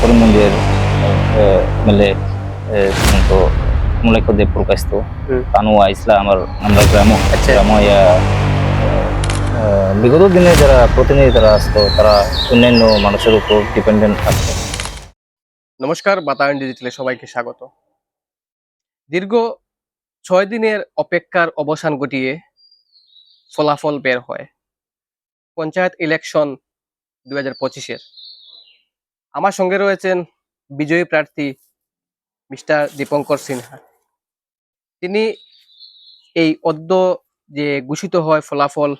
করিমগঞ্জের মেলে তো মুলাইক দেব প্রকাশিত। হুম। কানুয়া ইসলা আমার আমরা গ্রাম আচ্ছা। গ্রাম বিগত দিনে যারা প্রতিনিধি তারা আসতো তারা অন্যান্য মানুষের উপর ডিপেন্ডেন্ট থাকতো। নমস্কার বাতায়ন ডিজিটালে সবাইকে স্বাগত। দীর্ঘ ছয় দিনের অপেক্ষার অবসান ঘটিয়ে ফলাফল বের হয়। পঞ্চায়েত ইলেকশন দু হাজার পঁচিশের। আমার সঙ্গে রয়েছেন বিজয়ী প্রার্থী মিস্টার দীপঙ্কর সিনহা। তিনি এই অদ্য যে ঘোষিত হয় ফলাফল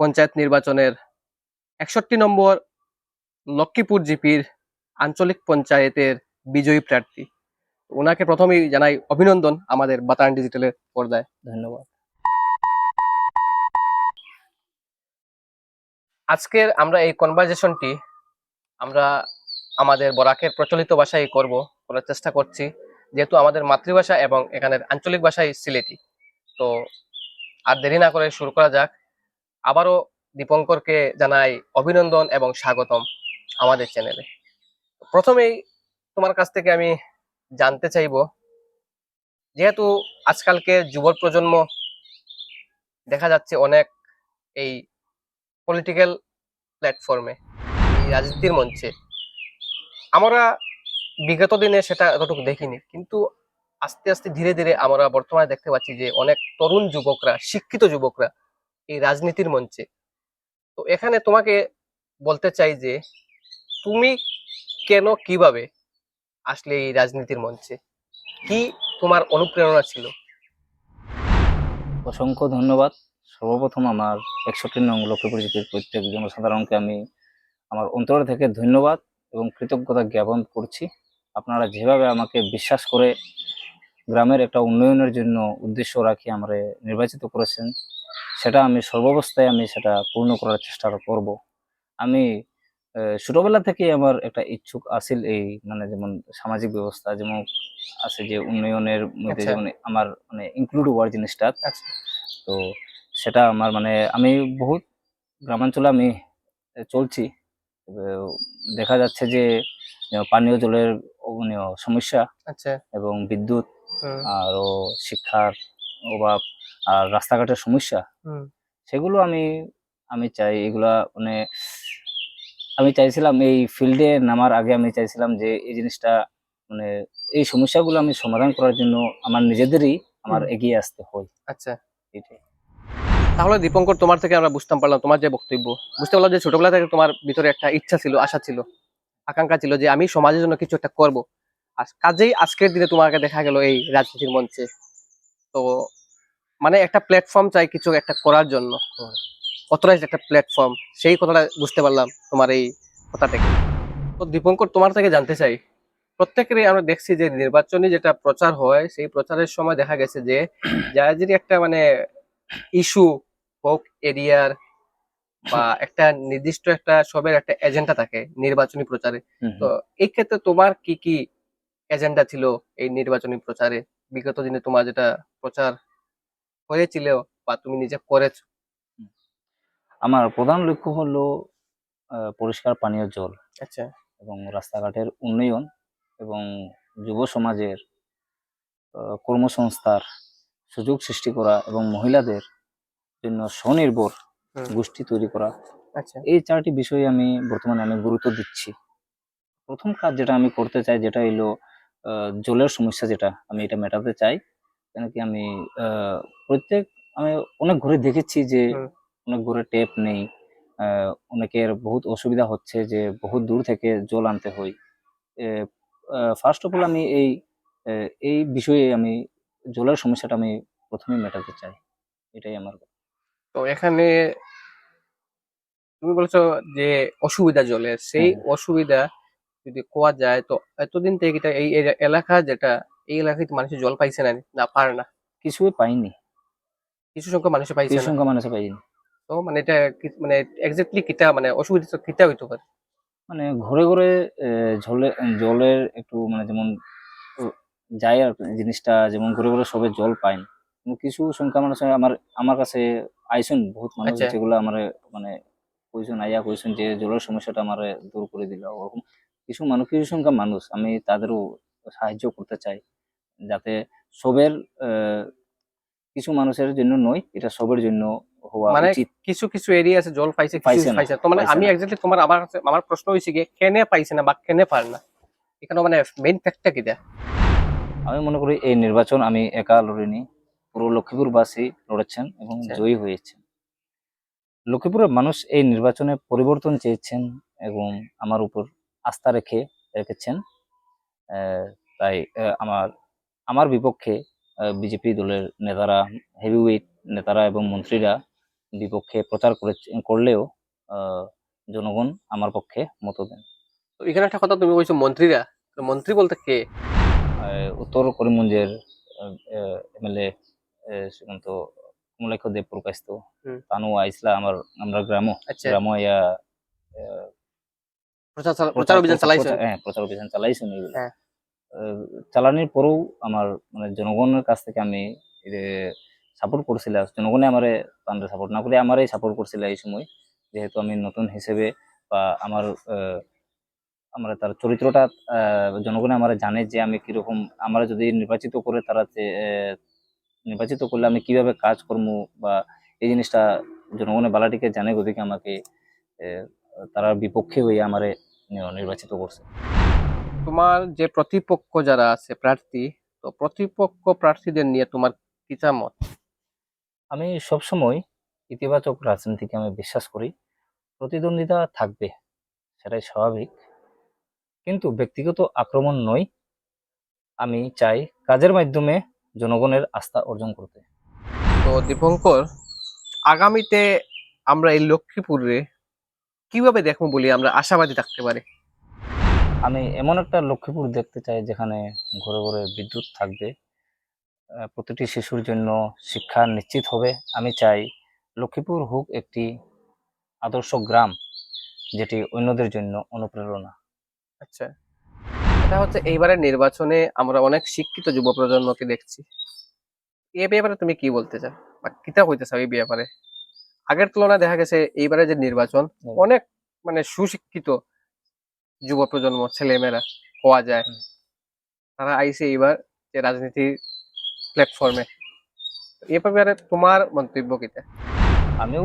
পঞ্চায়েত নির্বাচনের একষট্টি নম্বর লক্ষ্মীপুর জিপির আঞ্চলিক পঞ্চায়েতের বিজয়ী প্রার্থী। ওনাকে প্রথমেই জানাই অভিনন্দন আমাদের বাতায়ন ডিজিটালের পর্দায়। ধন্যবাদ। আজকের আমরা এই কনভারজেশনটি আমরা আমাদের বরাকের প্রচলিত ভাষায় করব, করার চেষ্টা করছি। যেহেতু আমাদের মাতৃভাষা এবং এখানের আঞ্চলিক ভাষাই সিলেটি। তো আর দেরি না করে শুরু করা যাক। আবারও দীপঙ্করকে জানাই অভিনন্দন এবং স্বাগতম আমাদের চ্যানেলে। প্রথমেই তোমার কাছ থেকে আমি জানতে চাইব, যেহেতু আজকালকে যুব প্রজন্ম দেখা যাচ্ছে অনেক এই পলিটিক্যাল প্ল্যাটফর্মে রাজনীতির মঞ্চে। আমরা বিগত দিনে সেটা এতটুকু দেখিনি। কিন্তু আস্তে আস্তে, ধীরে ধীরে আমরা বর্তমানে দেখতে পাচ্ছি যে অনেক তরুণ যুবকরা, শিক্ষিত যুবকরা এই রাজনীতির মঞ্চে। তো এখানে তোমাকে বলতে চাই যে, তুমি কেন কীভাবে আসলে এই রাজনীতির মঞ্চে? কি তোমার অনুপ্রেরণা ছিল? অসংখ্য ধন্যবাদ। সর্বপ্রথম আমার একষট্টি নং লক্ষ্মীপুর জিপির প্রত্যেক জনসাধারণকে আমি আমার অন্তর থেকে ধন্যবাদ এবং কৃতজ্ঞতা জ্ঞাপন করছি। আপনারা যেভাবে আমাকে বিশ্বাস করে গ্রামের একটা উন্নয়নের জন্য উদ্দেশ্য রাখি আমরা নির্বাচিত করেছেন সেটা আমি সর্বাবস্থায় আমি সেটা পূর্ণ করার চেষ্টা করব। আমি ছোটোবেলা থেকেই আমার একটা ইচ্ছুক আছিল এই মানে যেমন সামাজিক ব্যবস্থা যেমন আছে যে উন্নয়নের মধ্যে আচ্ছা। যেমন আমার মানে ইনক্লুড হওয়ার জিনিসটা। আচ্ছা। তো সেটা আমার মানে আমি বহুত গ্রামাঞ্চলে আমি চলছি। দেখা যাচ্ছে যে পানীয় জলের সমস্যা আচ্ছা। এবং বিদ্যুৎ আরও শিক্ষার অভাব আর রাস্তাঘাটের সমস্যা। সেগুলো আমি আমি চাই এগুলা মানে আমি চাইছিলাম এই ফিল্ডে নামার আগে আমি চাইছিলাম যে এই জিনিসটা মানে এই সমস্যাগুলো আমি সমাধান করার জন্য আমার নিজেদেরই আমার এগিয়ে আসতে হয়। আচ্ছা। এটাই। তাহলে দীপঙ্কর, তোমার থেকে আমরা বুঝতাম পারলাম তোমার যে বক্তব্য। বুঝতে পারলাম যে ছোটবেলা থেকে তোমার ভিতরে একটা ইচ্ছা ছিল, আশা ছিল, আকাঙ্ক্ষা ছিল যে আমি সমাজের জন্য কিছু একটা করব। কাজেই আজকের দিনে তোমাকে দেখা গেল এই রাজনীতির মঞ্চে। তো মানে একটা প্ল্যাটফর্ম চাই কিছু একটা করার জন্য। অথরাইজ একটা প্ল্যাটফর্ম সেই কথাটা বুঝতে পারলাম তোমার এই কথা থেকে। তো দীপঙ্কর, তোমার থেকে জানতে চাই। প্রত্যেকেরই আমরা দেখছি যে নির্বাচনী যেটা প্রচার হয়, সেই প্রচারের সময় দেখা গেছে যে, যারা যদি একটা মানে ইস্যু হোক এরিয়ার বা একটা নির্দিষ্ট একটা সবের একটা এজেন্ডা থাকে নির্বাচনী প্রচারে। তো এই ক্ষেত্রে তোমার কি কি এজেন্ডা ছিল এই নির্বাচনী প্রচারে? বিগত দিনে তোমার যেটা প্রচার হয়েছিল বা তুমি নিজে করেছ? আমার প্রধান লক্ষ্য হলো পরিষ্কার পানীয় জল আচ্ছা। এবং রাস্তাঘাটের উন্নয়ন এবং যুব সমাজের কর্মসংস্থার সুযোগ সৃষ্টি করা এবং মহিলাদের জন্য স্বনির্ভর গোষ্ঠী তৈরি করা। আচ্ছা। এই চারটি বিষয়ে আমি বর্তমানে আমি গুরুত্ব দিচ্ছি। প্রথম কাজ যেটা আমি করতে চাই যেটা হলো জলের সমস্যা যেটা আমি এটা মেটাতে চাই। কেন কি আমি প্রত্যেক আমি অনেক ঘরে দেখেছি যে অনেক ঘরে টেপ নেই। অনেকের বহুত অসুবিধা হচ্ছে যে বহুত দূর থেকে জল আনতে হয়। ফার্স্ট অফ অল আমি এই এই বিষয়ে আমি জলের সমস্যাটা আমি প্রথমে মেটাতে চাই। এটাই আমার তো এখানে তুমি বলেছ যে অসুবিধা জলের সেই অসুবিধা যদি কোয়া যায় তো এতদিন থেকে এটা এই এলাকা যেটা এই এলাকায় মানুষ জল পাইছে না না পারে না। কিছুই পাইনি। কিছু সংখ্যক মানুষ পাইছে কিছু সংখ্যা মানুষে পাইনি। তো মানে এটা মানে এক্স্যাক্টলি কিটা মানে অসুবিধা তো কিটা হইতে পারে? মানে ঘরে ঘরে জলে জলের একটু মানে যেমন যায় আর জিনিসটা যেমন ঘরে ঘরে সবে জল পায় না কিছু সংখ্যা মানুষ আমার আমার কাছে আইসুন বহুত মানুষ আচ্ছা। যেগুলো আমার মানে কইসুন আইয়া কইসুন যে জলের সমস্যাটা আমার দূর করে দিল ওরকম কিছু মানুষ কিছু সংখ্যা মানুষ আমি তাদেরও সাহায্য করতে চাই। যাতে সবের কিছু মানুষের জন্য নয় এটা সবের জন্য হওয়া মানে কিছু কিছু এরিয়া আছে জল পাইছে পাইছে পাইছে তো মানে আমি না। এক্স্যাক্টলি তোমার আমার আমার প্রশ্ন হয়েছে কি কেনে পাইছে না বা কেনে পার না? এখানে মানে মেইন ফ্যাক্টটা কি দেয়? আমি মনে করি এই নির্বাচন আমি একা লড়িনি। পুরো লক্ষ্মীপুরবাসী লড়েছেন এবং আচ্ছা। জয়ী হয়েছেন। লক্ষ্মীপুরের মানুষ এই নির্বাচনে পরিবর্তন চেয়েছেন এবং আমার উপর আস্থা রেখে রেখেছেন। তাই আমার আমার বিপক্ষে বিজেপি দলের নেতারা হেভিওয়েট নেতারা এবং মন্ত্রীরা বিপক্ষে প্রচার করে করলেও জনগণ আমার পক্ষে মত দেন তো এখানে একটা কথা তুমি বলছো মন্ত্রীরা। মন্ত্রী বলতে কে? উত্তর করিমগঞ্জের এমএলএ শ্রীমন্ত কমলাক্ষ দেব প্রকাশিত। তানু আইসলা আমার আমরা গ্রাম গ্রাম ইয়া প্রচার অভিযান চালাইছো হ্যাঁ প্রচার অভিযান চালাইছেন হ্যাঁ। চালানির পরেও আমার মানে জনগণের কাছ থেকে আমি সাপোর্ট করছিলাম। জনগণে আমারে তান্ডে সাপোর্ট না করে আমারই সাপোর্ট করছিল এই সময়। যেহেতু আমি নতুন হিসেবে বা আমার আমার তার চরিত্রটা জনগণে আমার জানে যে আমি কীরকম আমার যদি নির্বাচিত করে তারা যে, নির্বাচিত করলে আমি কীভাবে কাজ করব বা এই জিনিসটা জনগণের বালাটিকে জানে গতিকে আমাকে তারা বিপক্ষে হয়ে আমারে নির্বাচিত করছে। তোমার যে প্রতিপক্ষ যারা আছে প্রার্থী তো প্রতিপক্ষ প্রার্থীদের নিয়ে তোমার মত আমি সবসময় ইতিবাচক রাজনীতিকে আমি বিশ্বাস করি। প্রতিদ্বন্দ্বিতা থাকবে সেটাই স্বাভাবিক। কিন্তু ব্যক্তিগত আক্রমণ নয় আমি চাই কাজের মাধ্যমে জনগণের আস্থা অর্জন করতে। তো দীপঙ্কর আগামীতে আমরা এই লক্ষ্মীপুরে কীভাবে দেখব বলি আমরা আশাবাদী থাকতে পারি? আমি এমন একটা লক্ষ্মীপুর দেখতে চাই যেখানে ঘরে ঘরে বিদ্যুৎ থাকবে প্রতিটি শিশুর জন্য শিক্ষা নিশ্চিত হবে। আমি চাই লক্ষ্মীপুর হোক একটি আদর্শ গ্রাম যেটি অন্যদের জন্য অনুপ্রেরণা। আচ্ছা। এটা হচ্ছে এইবারের নির্বাচনে আমরা অনেক শিক্ষিত যুব প্রজন্মকে দেখছি। এ ব্যাপারে তুমি কি বলতে চাও? বা কিতা হইতে চাও এই ব্যাপারে? আগের তুলনায় দেখা গেছে এইবারে যে নির্বাচন অনেক মানে সুশিক্ষিত যুব প্রজন্ম ছেলেমেয়েরা পাওয়া যায়। তারা আইসে এইবার যে রাজনীতির প্ল্যাটফর্মে এ। ব্যাপারে তোমার মন্তব্য কিতা? আমিও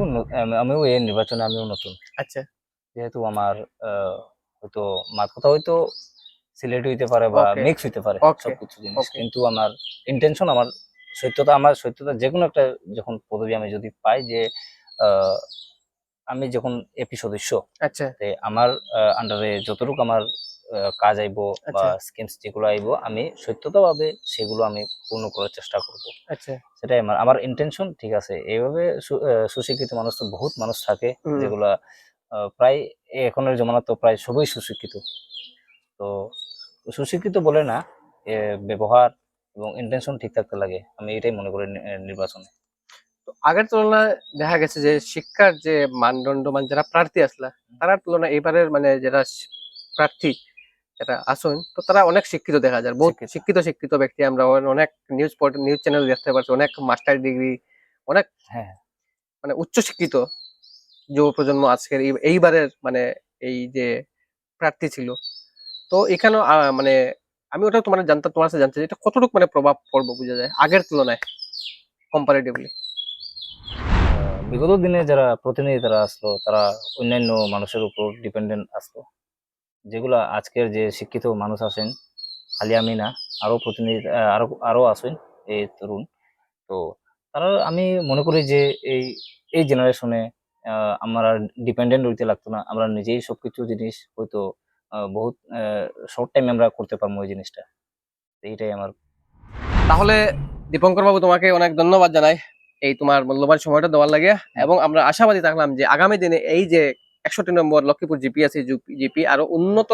আমিও এই নির্বাচনে আমিও নতুন। আচ্ছা। যেহেতু আমার আহ, হয়তো মাত কথা হয়তো সিলেট হইতে পারে বা মিক্স হইতে পারে. সবকিছু জিনিস। কিন্তু আমার ইন্টেনশন আমার সত্যতা আমার সত্যতা যে কোনো একটা যখন পদবি আমি যদি পাই যে আমি যখন এপি সদস্য আচ্ছা। আমার আন্ডারে যতটুকু আমার কাজ আইবো বা আচ্ছা। স্কিমস যেগুলো আইবো আমি সত্যতাভাবে সেগুলো আমি পূর্ণ করার চেষ্টা করব। আচ্ছা। সেটাই আমার আমার ইন্টেনশন ঠিক আছে। এইভাবে সুশিক্ষিত মানুষ তো বহুত মানুষ থাকে। যেগুলা প্রায় এখনের জমানা তো প্রায় সবই সুশিক্ষিত। তো সুশিক্ষিত বলে না এ, ব্যবহার এবং ইন্টেনশন ঠিক থাকতে লাগে। আমি এটাই মনে করি নির্বাচনে। তো আগের তুলনায় দেখা গেছে যে শিক্ষার যে মানদণ্ড মানে যারা প্রার্থী আসলা তার তুলনায় এবারের মানে যারা প্রার্থী যারা আসুন তো তারা অনেক শিক্ষিত দেখা যায়। বহুত শিক্ষিত। শিক্ষিত শিক্ষিত ব্যক্তি আমরা অনেক নিউজ নিউজ চ্যানেল দেখতে পাচ্ছি অনেক মাস্টার ডিগ্রি অনেক হ্যাঁ। মানে উচ্চ শিক্ষিত যুব প্রজন্ম আজকের এই- এইবারের মানে এই যে প্রার্থী ছিল। তো এখানেও মানে আমি ওটা তোমার জানতে তোমার কাছে জানতে চাই এটা কতটুকু মানে প্রভাব পড়ব বোঝা যায় আগের তুলনায় কম্পারেটিভলি বিগত দিনে যারা প্রতিনিধি তারা আসলো তারা অন্যান্য মানুষের উপর ডিপেন্ডেন্ট আসলো। যেগুলা আজকের যে শিক্ষিত মানুষ আছেন খালি আমি না আরও প্রতিনিধি আহ, আরও আরও আছেন এই তরুণ। তো তারা আমি মনে করি যে এই এই জেনারেশনে আমরা ডিপেন্ডেন্ট হইতে লাগতো না। আমরা নিজেই সবকিছু জিনিস হয়তো বহুত শর্ট টাইমে আমরা করতে পারব ওই জিনিসটা। এইটাই আমার। তাহলে দীপঙ্কর বাবু তোমাকে অনেক ধন্যবাদ জানাই এই তোমার মূল্যবান সময়টা দেওয়ার লাগে এবং আমরা আশাবাদী থাকলাম যে আগামী দিনে এই যে একষট্টি নম্বর লক্ষ্মীপুর জিপি আছে জিপি আরও উন্নত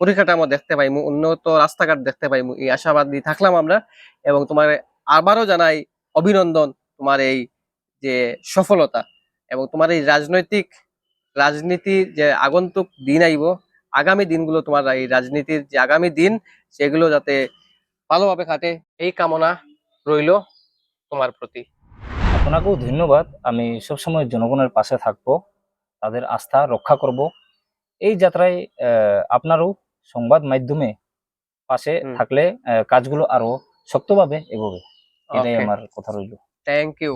পরিকাঠামো দেখতে পাইমু, উন্নত রাস্তাঘাট দেখতে পাইমু, এই আশাবাদী থাকলাম আমরা এবং তোমার আবারও জানাই অভিনন্দন তোমার এই যে সফলতা। এবং তোমার এই রাজনৈতিক রাজনীতির যে আগন্তুক দিন আইব আগামী দিনগুলো তোমার এই রাজনীতির যে আগামী দিন সেগুলো যাতে ভালোভাবে কাটে এই কামনা রইল তোমার প্রতি। আপনাকেও ধন্যবাদ। আমি সবসময় জনগণের পাশে থাকব তাদের আস্থা রক্ষা করব। এই যাত্রায় আহ, আপনারও সংবাদ মাধ্যমে পাশে থাকলে কাজগুলো আরও শক্তভাবে এগোবে। এটাই আমার কথা রইল। Thank you